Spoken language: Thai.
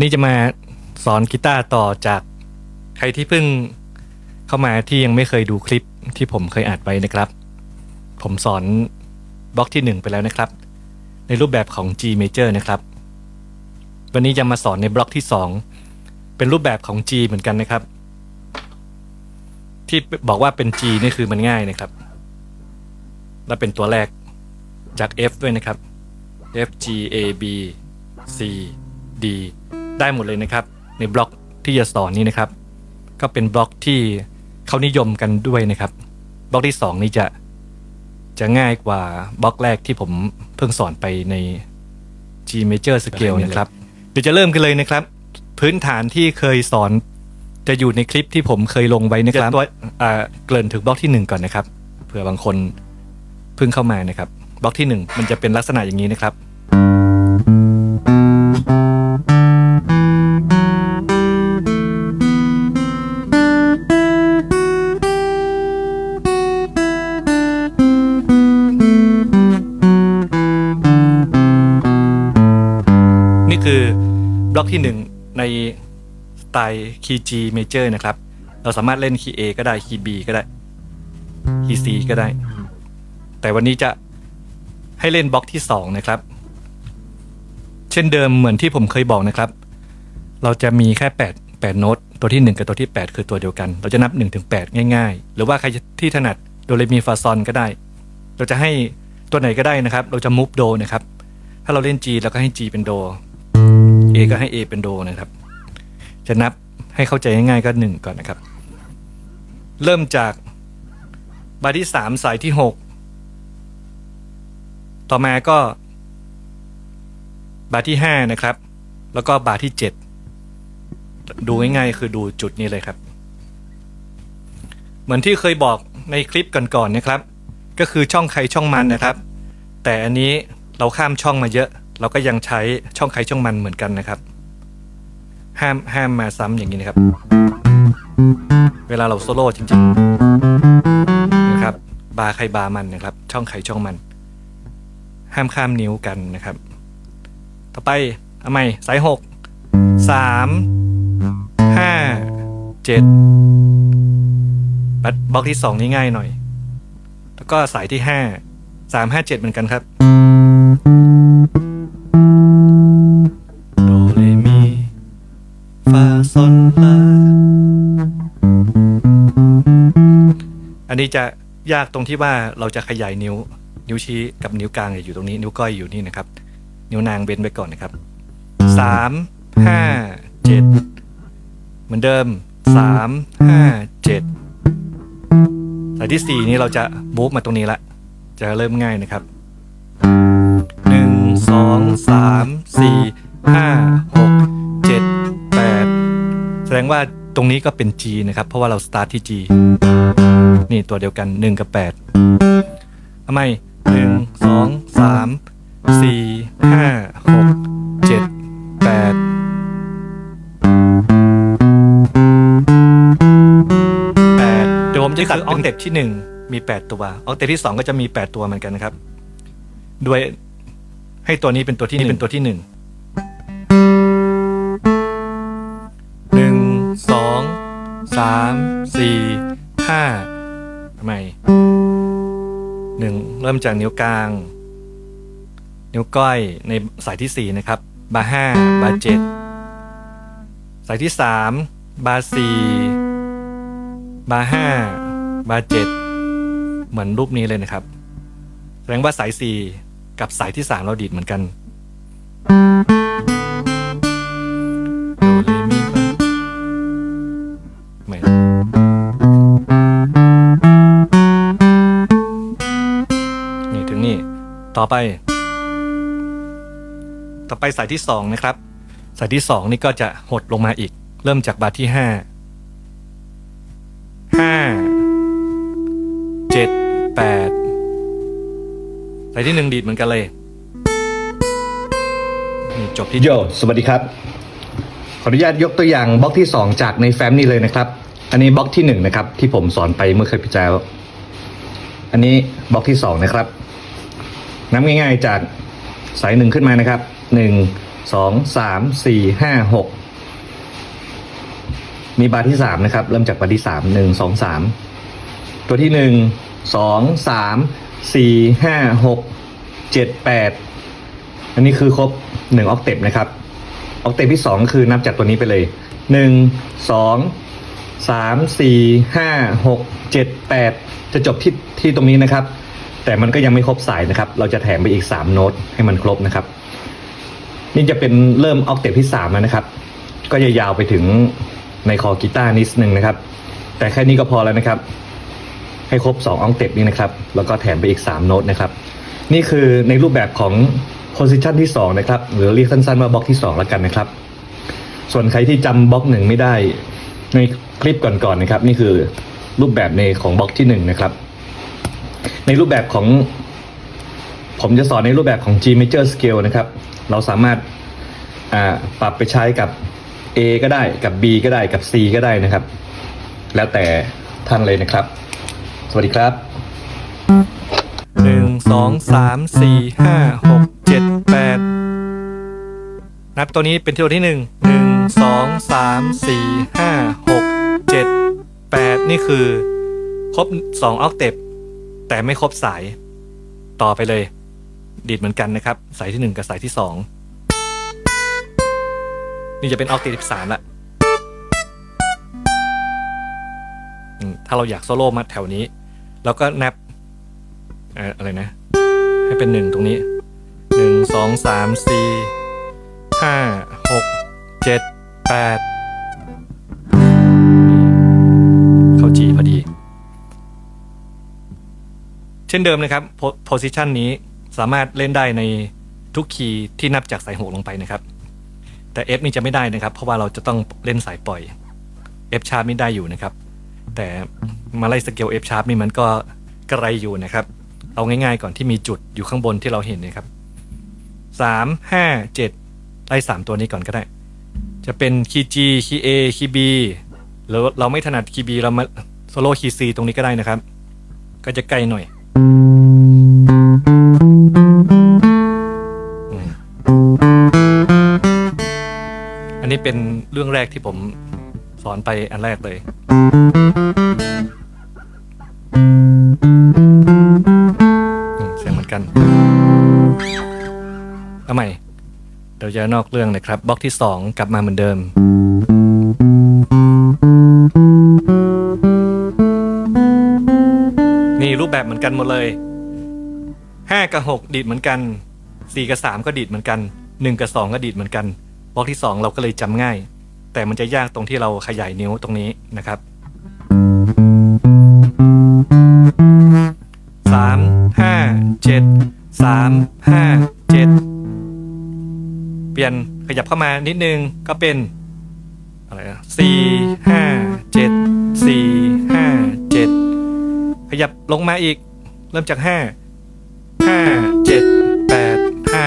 นี่จะมาสอนกีตาร์ต่อจากใครที่เพิ่งเข้ามาที่ยังไม่เคยดูคลิปที่ผมเคยอัดไว้นะครับ ผมสอนบล็อกที่ 1 ไปแล้วนะครับ ในรูปแบบของ G major นะครับ วันนี้จะมาสอนในบล็อกที่ 2 เป็นรูปแบบของ G เหมือนกันนะครับ ที่บอกว่าเป็น G นี่คือมันง่ายนะครับ และเป็นตัวแรกจาก F ด้วยนะครับ F G A B C D ได้หมดเลยนะครับ ในบล็อกที่จะสอนนี้นะครับ ก็เป็นบล็อกที่เขานิยมกันด้วยนะครับ บล็อกที่ 2 นี้จะจะง่ายกว่าบล็อกแรกที่ผมเพิ่งสอนไปใน G major scale นะครับ เดี๋ยวจะเริ่มกันเลยนะครับ พื้นฐานที่เคยสอนจะอยู่ในคลิปที่ผมเคยลงไว้นะครับตัวอ่าเกริ่นถึงบล็อกที่ 1 ก่อนนะครับ เผื่อบางคนเพิ่งเข้ามานะครับ บล็อกที่ 1 มันจะเป็นลักษณะอย่างนี้นะครับ ล็อกที่ 1 ในสไตล์คีย์ G major นะครับ เราสามารถเล่นคีย์ A ก็ได้คีย์ B ก็ได้คีย์ C ก็ได้ แต่วันนี้จะให้เล่นบล็อกที่ 2 นะครับ เช่นเดิมเหมือนที่ผมเคยบอกนะครับ เราจะมีแค่ 8 8 โน้ต ตัวที่ 1 กับตัวที่ 8 คือตัวเดียวกัน เราจะนับ1ถึง8ง่าย ๆ หรือว่าใครที่ถนัดโดเรมีฟาซอนก็ได้ เราจะให้ตัวไหนก็ได้นะครับ เราจะมูฟโดนะครับ ถ้าเราเล่น G เราก็ให้ G เป็นโด A ก็ให้ A เป็นโดนะครับ จะนับให้เข้าใจง่ายๆก็หนึ่งก่อนนะครับ เริ่มจากบาร์ที่สามสายที่หกต่อมาก็ บาร์ที่ห้านะครับ แล้วก็บาร์ที่เจ็ดดูง่ายๆคือดูจุดนี้เลยครับ เหมือนที่เคยบอกในคลิปก่อนๆนะครับ ก็คือช่องใครช่องมันนะครับ แต่อันนี้เราข้ามช่องมาเยอะ เราก็ยังใช้ช่องใครช่องมันเหมือนกันนะครับ ห้ามห้ามมาซ้ำอย่างนี้นะครับ เวลาเราโซโล่จริงๆนะครับ บาใครบามันนะครับ ช่องใครช่องมัน ห้ามข้ามนิ้วกันนะครับ ต่อไปเอาใหม่สายหกสามห้าเจ็ดบัตบล็อกที่สองนี่ง่ายหน่อย แล้วก็สายที่ห้าสามห้าเจ็ดเหมือนกันครับ นนี้จะยากตรงที่ว่าเราจะขยายนิ้ว นิ้วชี้กับนิ้วกลางอยู่ตรงนี้ นิ้วก้อยอยู่นี่นะครับ นิ้วนางเบนไปก่อนนะครับสามห้าเจ็ดเหมือนเดิมสามห้าเจ็ดสายที่สี่นี้เราจะมูฟมาตรงนี้ละ จะเริ่มง่ายนะครับหนึ่งสองสามสี่ห้าหกเจ็ดแปดแสดงว่าตรงนี้ก็เป็น G นะครับ เพราะว่าเราสตาร์ทที่ G นี่ตัวเดียวกัน 1 กับ 8ทำไมหนึ่งสองสามสี่ห้าหกเจ็ดแปดแปดเดี๋ยวผมจะตัดออกเต็ปที่ 1 มี 8 ตัวออกเต็ปที่ 2 ก็จะมี 8 ตัวเหมือนกันนะครับ ด้วยให้ตัวนี้เป็นตัวที่หนึ่งเป็นตัวที่หนึ่งหนึ่งสองสามสี่ห้า ทำไมหนึ่งเริ่มจากนิ้วกลาง นิ้วก้อยในสายที่สี่นะครับ บาร์ห้าบาร์เจ็ดสายที่สามบาร์สี่บาร์ห้าบาร์เจ็ดเหมือนรูปนี้เลยนะครับ แสดงว่าสายสี่กับสายที่สามเราดีดเหมือนกัน ไป ต่อไปสายที่สองนะครับ สายที่สองนี่ก็จะหดลงมาอีก เริ่มจากบาร์ที่ห้าห้าเจ็ดแปดสายที่หนึ่งดีดเหมือนกันเลยนี่จบที่โยสวัสดีครับ ขออนุญาตยกตัวอย่างบล็อกที่ 2 จากในแฟ้มนี้เลยนะครับ อันนี้บล็อกที่1นะครับที่ผมสอนไปเมื่อเคยพิจารณาอันนี้บล็อกที่2นะครับ นับง่าย ๆ จากสายหนึ่งขึ้นมานะครับหนึ่งสองสามสี่ห้าหกมีบาร์ที่สามนะครับ เริ่มจากบาร์ที่สามหนึ่งสองสามตัวที่หนึ่งสองสามสี่ห้าหกเจ็ดแปดอันนี้คือครบหนึ่งออกเต็ปนะครับ ออกเต็ปที่สองก็คือนับจากตัวนี้ไปเลยหนึ่งสองสามสี่ห้าหกเจ็ดแปดจะจบที่ที่ตรงนี้นะครับ แต่มันก็ยังไม่ครบสายนะครับ เราจะแถมไปอีกสามโน้ตให้มันครบนะครับ นี่จะเป็นเริ่มออกเตปที่สามแล้วนะครับ ก็จะยาวไปถึงในคอกีตาร์นิดนึงนะครับ แต่แค่นี้ก็พอแล้วนะครับ ให้ครบ 2 ออกเตปนี้นะครับ แล้วก็แถมไปอีก 3 โน้ตนะครับ นี่คือในรูปแบบของ position ที่ 2 นะครับ หรือเรียกสั้นๆว่าบล็อกที่ 2 แล้วกันนะครับ ส่วนใครที่จำบล็อกหนึ่งไม่ได้ในคลิปก่อนๆนะครับ นี่คือรูปแบบในของบล็อกที่ 1 นะครับ ในรูปแบบของ ผมจะสอนในรูปแบบของ G major scale นะครับ เราสามารถปรับไปใช้กับ A ก็ได้กับ B ก็ได้กับ C ก็ได้นะครับ แล้วแต่ท่านเลยนะครับ สวัสดีครับหนึ่งสองสามสี่ห้าหกเจ็ดแปดนับตัวนี้เป็นตัวที่หนึ่งหนึ่งสองสามสี่ห้าหกเจ็ดแปดนี่คือ ครบสองออกเต็ป แต่ไม่ครบสาย ต่อไปเลย ดีดเหมือนกันนะครับ สายที่หนึ่งกับสายที่สองนี่จะเป็นออกเต็ปที่สามละถ้าเราอยากโซโล่มาแถวนี้เราก็นับเอ่ออะไรนะ ให้เป็นหนึ่งตรงนี้หนึ่งสองสามสี่ห้าหกเจ็ดแปด เช่นเดิมนะครับโพสิชันนี้สามารถเล่นได้ในทุกคีย์ที่นับจากสายหกลงไปนะครับ แต่ F นี่จะไม่ได้นะครับ เพราะว่าเราจะต้องเล่นสายปล่อย F sharp นี่ได้อยู่นะครับ แต่มาไล่สเกล F sharp นี่มันก็กระไรอยู่นะครับ เอาง่ายๆก่อนที่มีจุดอยู่ข้างบนที่เราเห็นนะครับสามห้าเจ็ดไล่สามตัวนี้ก่อนก็ได้ จะเป็นคีย์ G คีย์ A คีย์ B หรือเราไม่ถนัดคีย์ B เรามาโซโล่คีย์ C ตรงนี้ก็ได้นะครับ ก็จะใกล้หน่อย นี้เป็นเรื่องแรกที่ผมสอนไปอันแรกเลย เสียงเหมือนกันเอาใหม่เดี๋ยวจะนอกเรื่องนะครับบล็อกที่สองกลับมาเหมือนเดิม นี่รูปแบบเหมือนกันหมดเลยห้ากับหกดีดเหมือนกันสี่กับสามก็ดีดเหมือนกันหนึ่งกับสองก็ดีดเหมือนกัน บล็อกที่สองเราก็เลยจำง่าย แต่มันจะยากตรงที่เราขยายนิ้วตรงนี้นะครับสามห้าเจ็ดสามห้าเจ็ดเปลี่ยนขยับเข้ามานิดนึงก็เป็นอะไรนะสี่ห้าเจ็ดสี่ห้าเจ็ดขยับลงมาอีก เริ่มจากห้าห้าเจ็ดแปดห้า